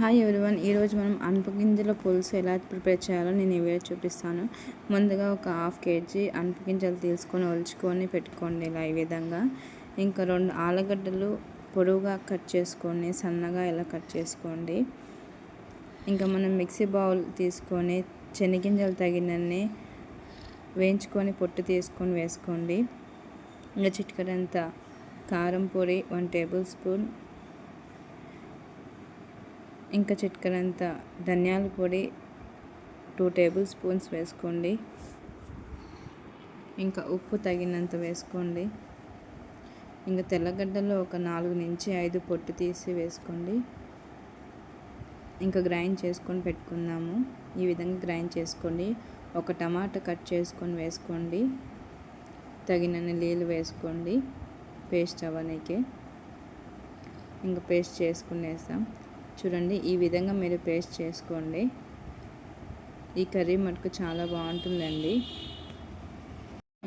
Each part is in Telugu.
హాయ్ ఎవరివన్ ఈరోజు మనం అనపగింజల పులుసు ఎలా ప్రిపేర్ చేయాలో నేను ఇవే వీడియో చూపిస్తాను. ముందుగా ఒక హాఫ్ కేజీ అనపగింజలు తీసుకొని ఒలుచుకొని పెట్టుకోండి ఇలా ఈ విధంగా. ఇంకా రెండు ఆలుగడ్డలు పొడవుగా కట్ చేసుకొని సన్నగా ఇలా కట్ చేసుకోండి. ఇంకా మనం మిక్సీ బౌల్ తీసుకొని చెనిగింజలు తగినన్ని వేయించుకొని పొట్టు తీసుకొని వేసుకోండి. ఇంకా చిటికడంత కారం పొడి వన్ టేబుల్ స్పూన్ ఇంకా చిట్కలంత ధనియాల పొడి టూ టేబుల్ స్పూన్స్ వేసుకోండి. ఇంకా ఉప్పు తగినంత వేసుకోండి. ఇంకా తెల్లగడ్డలో ఒక నాలుగు నుంచి ఐదు పొట్టు తీసి వేసుకోండి. ఇంకా గ్రైండ్ చేసుకొని పెట్టుకుందాము. ఈ విధంగా గ్రైండ్ చేసుకోండి. ఒక టమాటా కట్ చేసుకొని వేసుకోండి. తగినన్ని నీళ్ళు వేసుకోండి. పేస్ట్ అవ్వనీకి. ఇంకా పేస్ట్ చేసుకునేసాం. చూడండి ఈ విధంగా మీరు పేస్ట్ చేసుకోండి. ఈ కర్రీ మటుకు చాలా బాగుంటుందండి.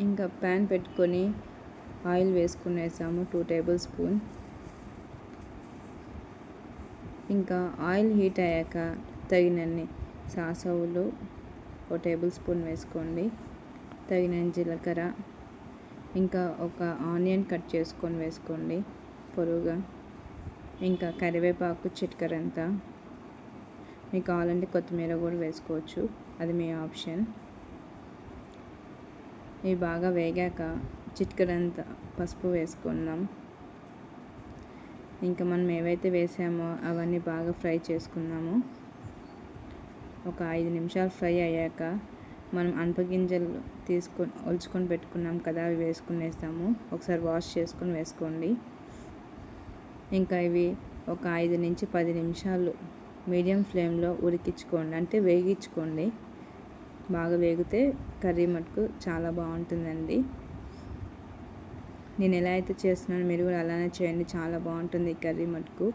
ఇంకా ప్యాన్ పెట్టుకొని ఆయిల్ వేసుకునేసాము టూ టేబుల్ స్పూన్. ఇంకా ఆయిల్ హీట్ అయ్యాక తగినన్ని సాసవులు ఒక టేబుల్ స్పూన్ వేసుకోండి. తగినన్ని జీలకర్ర ఇంకా ఒక ఆనియన్ కట్ చేసుకొని వేసుకోండి పొరుగా. ఇంకా కరివేపాకు చిట్కరంత మీకు కావాలంటే కొత్తిమీర కూడా వేసుకోవచ్చు. అది మీ ఆప్షన్. ఇవి బాగా వేగాక చిట్కరంత పసుపు వేసుకుందాం. ఇంకా మనం ఏవైతే వేసామో అవన్నీ బాగా ఫ్రై చేసుకున్నాము ఒక ఐదు నిమిషాలు ఫ్రై అయ్యాక మనం అనపగింజలు తీసుకొని ఒలుచుకొని పెట్టుకున్నాం కదా అవి వేసుకునేస్తాము. ఒకసారి వాష్ చేసుకొని వేసుకోండి. ఇంకా ఇవి ఒక ఐదు నుంచి పది నిమిషాలు మీడియం ఫ్లేమ్లో ఉడికించుకోండి. అంటే వేగించుకోండి. బాగా వేగితే కర్రీ మటుకు చాలా బాగుంటుందండి. నేను ఎలా అయితే చేస్తున్నానో మీరు కూడా అలానే చేయండి. చాలా బాగుంటుంది ఈ కర్రీ మటుకు.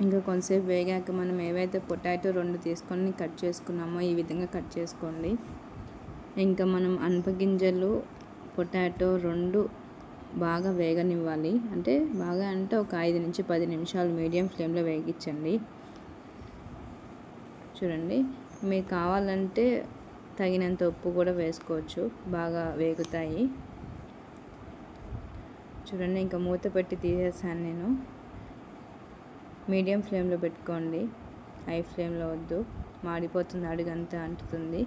ఇంకా కొంతసేపు వేగాక మనం ఏవైతే పొటాటో రెండు తీసుకొని కట్ చేసుకున్నామో ఈ విధంగా కట్ చేసుకోండి. ఇంకా మనం అనపగింజలు పొటాటో రెండు బాగా వేగనివ్వాలి. అంటే బాగా అంటే ఒక ఐదు నుంచి పది నిమిషాలు మీడియం ఫ్లేమ్లో వేగించండి. చూడండి. మీకు కావాలంటే తగినంత ఉప్పు కూడా వేసుకోవచ్చు. బాగా వేగుతాయి. చూడండి ఇంకా మూత పెట్టి తీసేసాను నేను. మీడియం ఫ్లేమ్లో పెట్టుకోండి. హై ఫ్లేమ్లో వద్దు. మాడిపోతుంది అడుగంతా అంటుతుంది.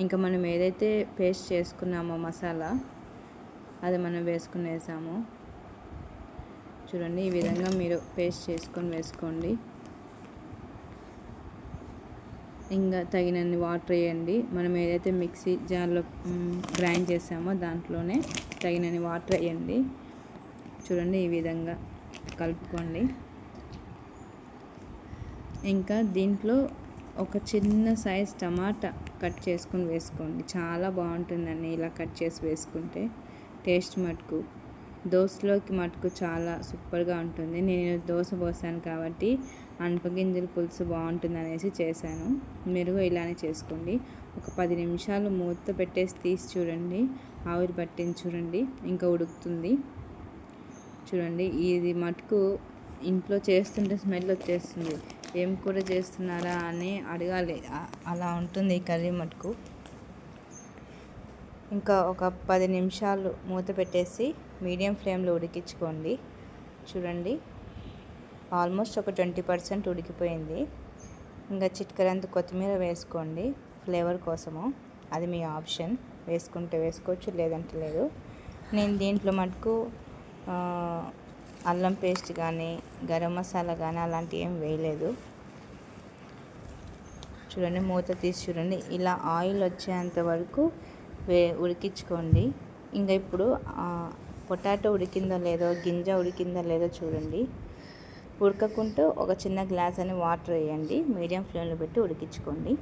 ఇంకా మనం ఏదైతే పేస్ట్ చేసుకున్నామో మసాలా అది మనం వేసుకుని వేసాము. చూడండి ఈ విధంగా మీరు పేస్ట్ చేసుకొని వేసుకోండి. ఇంకా తగినన్ని వాటర్ వేయండి. మనం ఏదైతే మిక్సీ జార్లో గ్రైండ్ చేసామో దాంట్లోనే తగినన్ని వాటర్ వేయండి. చూడండి ఈ విధంగా కలుపుకోండి. ఇంకా దీంట్లో ఒక చిన్న సైజ్ టమాటా కట్ చేసుకొని వేసుకోండి. చాలా బాగుంటుందండి ఇలా కట్ చేసి వేసుకుంటే. టేస్ట్ మటుకు దోశలోకి మటుకు చాలా సూపర్గా ఉంటుంది. నేను దోశ పోసాను కాబట్టి అనపగింజల పులుసు బాగుంటుంది అనేసి చేశాను. మీరు ఇలానే చేసుకోండి. ఒక పది నిమిషాలు మూత పెట్టేసి తీసి చూడండి. ఆవిరి పట్టించి చూడండి. ఇంకా ఉడుకుతుంది. చూడండి. ఇది మటుకు ఇంట్లో చేస్తుంటే స్మెల్ వచ్చేస్తుంది. ఏం కూర చేస్తున్నారా అని అడగాలి. అలా ఉంటుంది ఈ కర్రీ మటుకు. ఇంకా ఒక పది నిమిషాలు మూత పెట్టేసి మీడియం ఫ్లేమ్లో ఉడికించుకోండి. చూడండి. ఆల్మోస్ట్ ఒక ట్వంటీ పర్సెంట్ ఉడికిపోయింది. ఇంకా చిట్కరంత కొత్తిమీర వేసుకోండి. ఫ్లేవర్ కోసము. అది మీ ఆప్షన్. వేసుకుంటే వేసుకోవచ్చు లేదంటే లేదు. నేను దీంట్లో మటుకు అల్లం పేస్ట్ కానీ గరం మసాలా కానీ అలాంటివి ఏం వేయలేదు. చూడండి మూత తీసి చూడండి. ఇలా ఆయిల్ వచ్చేంత వరకు వే ఉడికించుకోండి. ఇంకా ఇప్పుడు పొటాటో ఉడికిందో లేదో గింజ ఉడికిందో లేదో చూడండి. ఉడకకుంటూ ఒక చిన్న గ్లాస్ అని వాటర్ వేయండి. మీడియం ఫ్లేమ్లో పెట్టి ఉడికించుకోండి.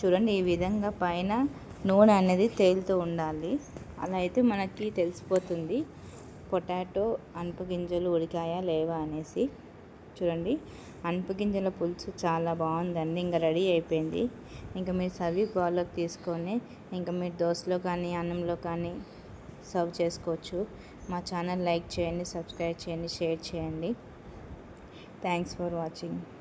చూడండి ఈ విధంగా పైన నూనె అనేది తేలుతూ ఉండాలి. అలా అయితే మనకి తెలిసిపోతుంది పొటాటో అనుప గింజలు ఉడికాయా లేవా అనేసి. చూడండి. గింజల పులుసు చాలా బాగుందండి ఇంకా రెడీ అయిపోయింది. ఇంకా మీరు సర్వీ బౌల్లోకి తీసుకొని ఇంకా మీరు దోశలో కానీ అన్నంలో కానీ సర్వ్ చేసుకోవచ్చు. మా ఛానల్ లైక్ చేయండి సబ్స్క్రైబ్ చేయండి షేర్ చేయండి. Thanks for watching.